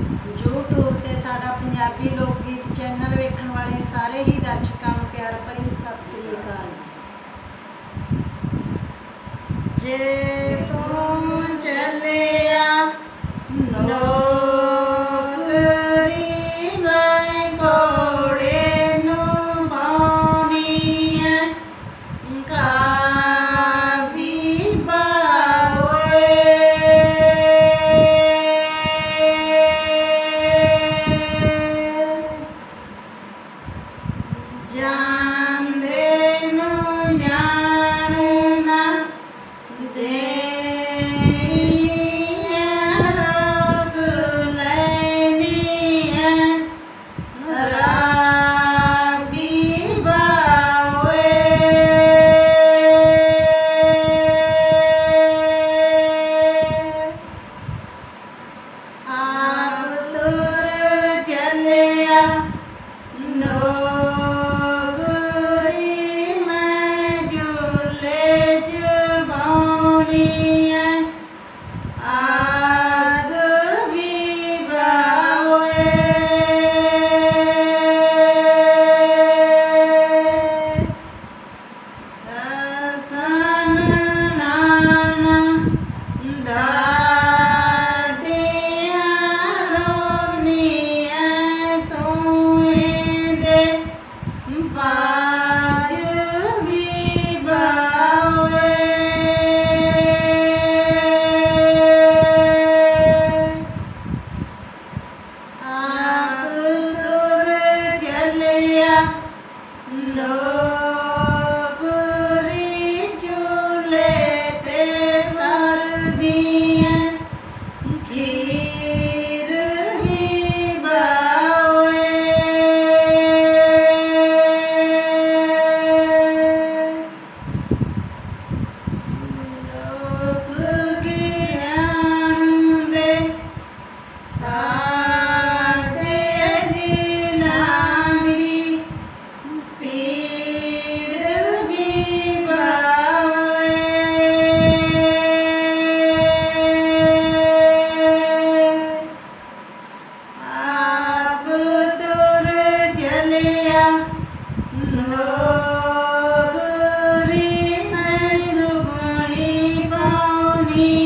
YouTube ਤੇ ਸਾਡਾ ਪੰਜਾਬੀ ਲੋਕ ਗੀਤ ਚੈਨਲ ਵੇਖਣ ਵਾਲੇ ਸਾਰੇ ਹੀ ਦਰਸ਼ਕਾਂ ਨੂੰ ਪਿਆਰ ਭਰੀ ਸਤਿ ਸ੍ਰੀ ਅਕਾਲ ਜੇ ਤੂੰ ਚਲੇ know. Amen.